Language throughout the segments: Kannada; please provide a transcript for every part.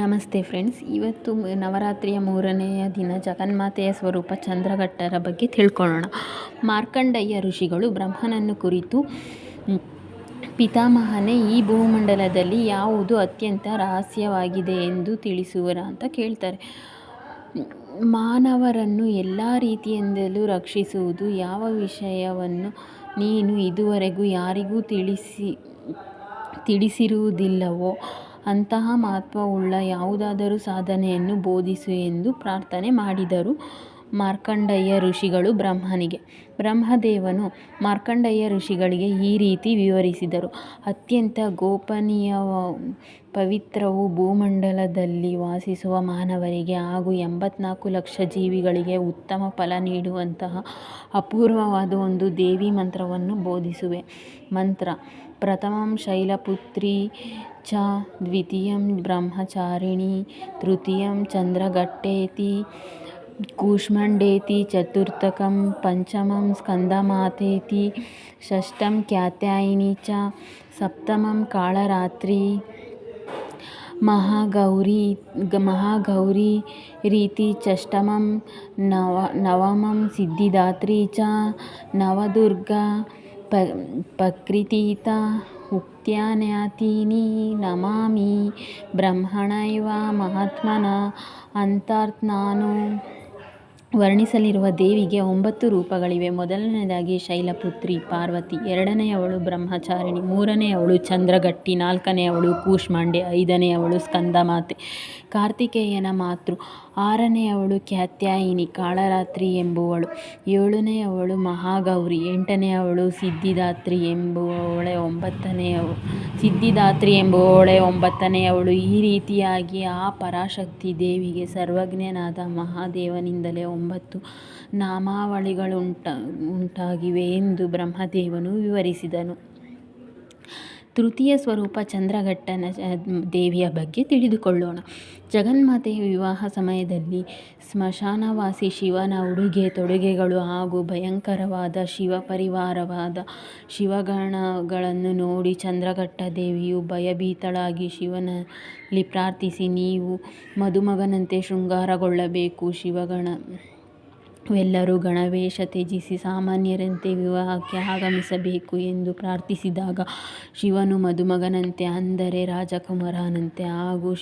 ನಮಸ್ತೆ ಫ್ರೆಂಡ್ಸ್. ಇವತ್ತು ನವರಾತ್ರಿಯ ಮೂರನೆಯ ದಿನ ಜಗನ್ಮಾತೆಯ ಸ್ವರೂಪ ಚಂದ್ರಘಟ್ಟರ ಬಗ್ಗೆ ತಿಳ್ಕೊಳ್ಳೋಣ. ಮಾರ್ಕಂಡಯ್ಯ ಋಷಿಗಳು ಬ್ರಹ್ಮನನ್ನು ಕುರಿತು ಪಿತಾಮಹನೇ, ಈ ಭೂಮಂಡಲದಲ್ಲಿ ಯಾವುದು ಅತ್ಯಂತ ರಹಸ್ಯವಾಗಿದೆ ಎಂದು ತಿಳಿಸುವರ? ಅಂತ ಕೇಳ್ತಾರೆ. ಮಾನವರನ್ನು ಎಲ್ಲ ರೀತಿಯಿಂದಲೂ ರಕ್ಷಿಸುವುದು ಯಾವ ವಿಷಯವನ್ನು ನೀನು ಇದುವರೆಗೂ ಯಾರಿಗೂ ತಿಳಿಸಿ, ತಿಳಿಸಿರುವುದಿಲ್ಲವೋ ಅಂತಹ ಮಹತ್ವವುಳ್ಳ ಯಾವುದಾದರೂ ಸಾಧನೆಯನ್ನು ಬೋಧಿಸು ಎಂದು ಪ್ರಾರ್ಥನೆ ಮಾಡಿದರು. ಮಾರ್ಕಂಡೇಯ ಋಷಿಗಳು ಬ್ರಹ್ಮನಿಗೆ. ಬ್ರಹ್ಮದೇವನು ಮಾರ್ಕಂಡೇಯ ಋಷಿಗಳಿಗೆ ಈ ರೀತಿ ವಿವರಿಸಿದರು. ಅತ್ಯಂತ ಗೋಪನೀಯ ಪವಿತ್ರವು ಭೂಮಂಡಲದಲ್ಲಿ ವಾಸಿಸುವ ಮಾನವರಿಗೆ ಹಾಗೂ ಎಂಬತ್ನಾಲ್ಕು ಲಕ್ಷ ಜೀವಿಗಳಿಗೆ ಉತ್ತಮ ಫಲ ನೀಡುವಂತಹ ಅಪೂರ್ವವಾದ ಒಂದು ದೇವಿ ಮಂತ್ರವನ್ನು ಬೋಧಿಸುವೆ. ಮಂತ್ರ, ಪ್ರಥಮಂ ಶೈಲಪುತ್ರಿ ಚ, ದ್ವಿತೀಯಂ ಬ್ರಹ್ಮಚಾರಿಣಿ, ತೃತೀಯಂ ಚಂದ್ರಘಟ್ಟೇತಿ ಕೂಷ್ಮಾಂಡೇತಿ ಚತುರ್ಥಕಂ ಪಂಚಮಂ ಸ್ಕಂದಮಾತೇತಿ ಷಷ್ಠಂ ಕಾತ್ಯಾಯಿನಿ ಚ ಸಪ್ತಮಂ ಕಾಳರಾತ್ರಿ ಮಹಾಗೌರಿ ಮಹಾಗೌರಿ ರೀತಿ ಷಷ್ಠಮಂ ನವ ನವಮಂ ಸಿದ್ಧಿದಾತ್ರಿ ಚ ನವದುರ್ಗಾ ಪ್ರಕೃತೀತ ಉಕ್ತ್ಯಾನ್ಯಾತೀನಿ ನಮಾಮಿ ಬ್ರಹ್ಮಣೈವ ಮಹಾತ್ಮನ ಅಂತಾರ್ಥ ನಾನು ವರ್ಣಿಸಲಿರುವ ದೇವಿಗೆ ಒಂಬತ್ತು ರೂಪಗಳಿವೆ. ಮೊದಲನೆಯದಾಗಿ ಶೈಲಪುತ್ರಿ, ಪಾರ್ವತಿ ಎರಡನೆಯವಳು ಬ್ರಹ್ಮಚಾರಿಣಿ ಮೂರನೆಯವಳು ಚಂದ್ರಘಟ್ಟಿ ನಾಲ್ಕನೆಯವಳು ಕೂಷ್ಮಾಂಡೆ ಐದನೆಯವಳು ಸ್ಕಂದಮಾತೆ, ಕಾರ್ತಿಕೇಯನ ಮಾತೃ. ಆರನೆಯವಳು ಕಾತ್ಯಾಯಿನಿ ಕಾಳರಾತ್ರಿ ಎಂಬುವಳು ಏಳನೆಯವಳು ಮಹಾಗೌರಿ ಎಂಟನೆಯವಳು ಸಿದ್ಧಿದಾತ್ರಿ ಎಂಬುವವಳೆ ಒಂಬತ್ತನೆಯವ ಸಿದ್ಧಿದಾತ್ರಿ ಎಂಬುವವಳೆ ಒಂಬತ್ತನೆಯವಳು ಈ ರೀತಿಯಾಗಿ ಆ ಪರಾಶಕ್ತಿ ದೇವಿಗೆ ಸರ್ವಜ್ಞನಾದ ಮಹಾದೇವನಿಂದಲೇ ಒಂಬತ್ತು ನಾಮಾವಳಿಗಳುಂಟ, ಉಂಟಾಗಿವೆ ಎಂದು ಬ್ರಹ್ಮದೇವನು ವಿವರಿಸಿದನು. ತೃತೀಯ ಸ್ವರೂಪ ಚಂದ್ರಘಟ್ಟನ ದೇವಿಯ ಬಗ್ಗೆ ತಿಳಿದುಕೊಳ್ಳೋಣ. ಜಗನ್ಮಾತೆಯ ವಿವಾಹ ಸಮಯದಲ್ಲಿ ಸ್ಮಶಾನವಾಸಿ ಶಿವನ ಉಡುಗೆ ತೊಡುಗೆಗಳು ಹಾಗೂ ಭಯಂಕರವಾದ ಶಿವಪರಿವಾರವಾದ ಶಿವಗಣಗಳನ್ನು ನೋಡಿ ಚಂದ್ರಘಟ್ಟ ದೇವಿಯು ಭಯಭೀತಳಾಗಿ ಶಿವನಲ್ಲಿ ಪ್ರಾರ್ಥಿಸಿ, ನೀವು ಮದುಮಗನಂತೆ ಶೃಂಗಾರಗೊಳ್ಳಬೇಕು ಶಿವಗಣ ಎಲ್ಲರೂ ಗಣವೇಶ ತ್ಯಜಿಸಿ ಸಾಮಾನ್ಯರಂತೆ ವಿವಾಹಕ್ಕೆ ಆಗಮಿಸಬೇಕು ಎಂದು ಪ್ರಾರ್ಥಿಸಿದಾಗ ಶಿವನು ಮದುಮಗನಂತೆ ಅಂದರೆ ರಾಜಕುಮಾರನಂತೆ ಹಾಗೂ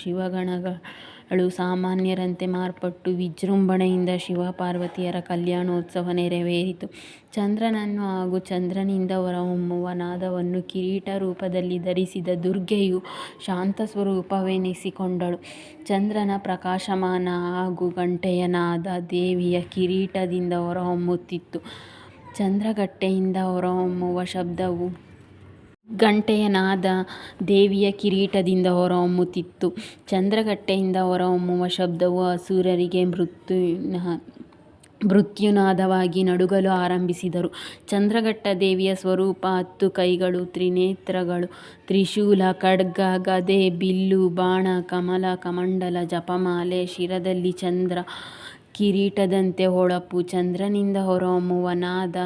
ಶಿವಗಣಗಳು ಸಾಮಾನ್ಯರಂತೆ ಮಾರ್ಪಟ್ಟು ವಿಜೃಂಭಣೆಯಿಂದ ಶಿವಪಾರ್ವತಿಯರ ಕಲ್ಯಾಣೋತ್ಸವ ನೆರವೇರಿತು. ಚಂದ್ರನನ್ನು ಹಾಗೂ ಚಂದ್ರನಿಂದ ಹೊರಹೊಮ್ಮುವ ನಾದವನ್ನು ಕಿರೀಟ ರೂಪದಲ್ಲಿ ಧರಿಸಿದ ದುರ್ಗೆಯು ಶಾಂತ ಸ್ವರೂಪವೆನಿಸಿಕೊಂಡಳು. ಚಂದ್ರನ ಪ್ರಕಾಶಮಾನ ಹಾಗೂ ಗಂಟೆಯನಾದ ದೇವಿಯ ಕಿರೀಟದಿಂದ ಹೊರಹೊಮ್ಮುತ್ತಿತ್ತು. ಚಂದ್ರಗಟ್ಟೆಯಿಂದ ಹೊರಹೊಮ್ಮುವ ಶಬ್ದವು ಗಂಟೆಯ ನಾದ ದೇವಿಯ ಕಿರೀಟದಿಂದ ಹೊರಹೊಮ್ಮುತ್ತಿತ್ತು. ಚಂದ್ರಗಟ್ಟೆಯಿಂದ ಹೊರಹೊಮ್ಮುವ ಶಬ್ದವು ಅಸುರರಿಗೆ ಮೃತ್ಯು, ಮೃತ್ಯುನಾದವಾಗಿ ನಡುಗಲು ಆರಂಭಿಸಿದರು. ಚಂದ್ರಘಟ್ಟ ದೇವಿಯ ಸ್ವರೂಪ, ಹತ್ತು ಕೈಗಳು, ತ್ರಿನೇತ್ರಗಳು, ತ್ರಿಶೂಲ, ಖಡ್ಗ, ಗದೆ, ಬಿಲ್ಲು, ಬಾಣ, ಕಮಲ, ಕಮಂಡಲ, ಜಪಮಾಲೆ, ಶಿರದಲ್ಲಿ ಚಂದ್ರ ಕಿರೀಟದಂತೆ ಹೊಳಪು. ಚಂದ್ರನಿಂದ ಹೊರಹೊಮ್ಮುವ ನಾದ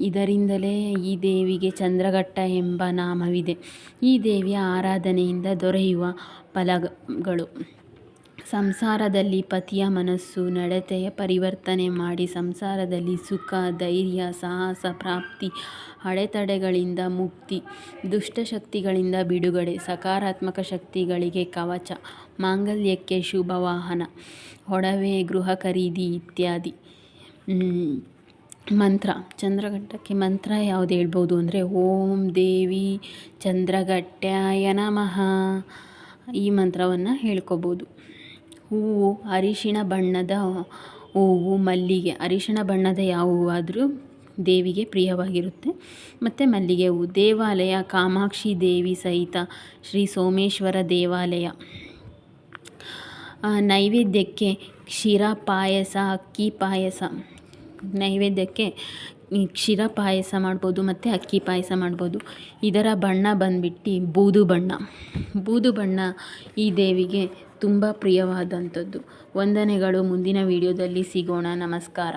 ಇದರಿಂದಲೇ ಈ ದೇವಿಗೆ ಚಂದ್ರಘಟ್ಟ ಎಂಬ ನಾಮವಿದೆ. ಈ ದೇವಿಯ ಆರಾಧನೆಯಿಂದ ದೊರೆಯುವ ಫಲಗಳು. ಸಂಸಾರದಲ್ಲಿ ಪತಿಯ ಮನಸ್ಸು, ನಡತೆಯ ಪರಿವರ್ತನೆ ಮಾಡಿ ಸಂಸಾರದಲ್ಲಿ ಸುಖ, ಧೈರ್ಯ, ಸಾಹಸ, ಪ್ರಾಪ್ತಿ, ಅಡೆತಡೆಗಳಿಂದ ಮುಕ್ತಿ ದುಷ್ಟಶಕ್ತಿಗಳಿಂದ ಬಿಡುಗಡೆ, ಸಕಾರಾತ್ಮಕ ಶಕ್ತಿಗಳಿಗೆ ಕವಚ, ಮಾಂಗಲ್ಯಕ್ಕೆ ಶುಭ ವಾಹನ ಒಡವೆ, ಗೃಹ ಖರೀದಿ ಇತ್ಯಾದಿ. ಮಂತ್ರ, ಚಂದ್ರಘಟ್ಟಕ್ಕೆ ಮಂತ್ರ ಯಾವುದು ಹೇಳ್ಬೋದು ಅಂದರೆ, ಓಂ ದೇವಿ ಚಂದ್ರಘಟ್ಟಾಯ ನಮಃ ಈ ಮಂತ್ರವನ್ನು ಹೇಳ್ಕೊಬೋದು. ಹೂವು ಅರಿಶಿಣ ಬಣ್ಣದ ಹೂವು ಮಲ್ಲಿಗೆ. ಅರಿಶಿಣ ಬಣ್ಣದ ಯಾವ ಹೂವಾದರೂ ದೇವಿಗೆ ಪ್ರಿಯವಾಗಿರುತ್ತೆ. ಮತ್ತು ಮಲ್ಲಿಗೆ ಹೂವು ದೇವಾಲಯ, ಕಾಮಾಕ್ಷಿ ದೇವಿ ಸಹಿತ ಶ್ರೀ ಸೋಮೇಶ್ವರ ದೇವಾಲಯ. ನೈವೇದ್ಯಕ್ಕೆ ಕ್ಷೀರ ಪಾಯಸ, ಅಕ್ಕಿ ಪಾಯಸ. ನೈವೇದ್ಯಕ್ಕೆ ಕ್ಷೀರ ಪಾಯಸ ಮಾಡ್ಬೋದು ಮತ್ತು ಅಕ್ಕಿ ಪಾಯಸ ಮಾಡ್ಬೋದು. ಇದರ ಬಣ್ಣ ಬಂದ್ಬಿಟ್ಟು ಬೂದು ಬಣ್ಣ. ಬೂದು ಬಣ್ಣ ಈ ದೇವಿಗೆ ತುಂಬ ಪ್ರಿಯವಾದಂಥದ್ದು. ವಂದನೆಗಳು. ಮುಂದಿನ ವಿಡಿಯೋದಲ್ಲಿ ಸಿಗೋಣ. ನಮಸ್ಕಾರ.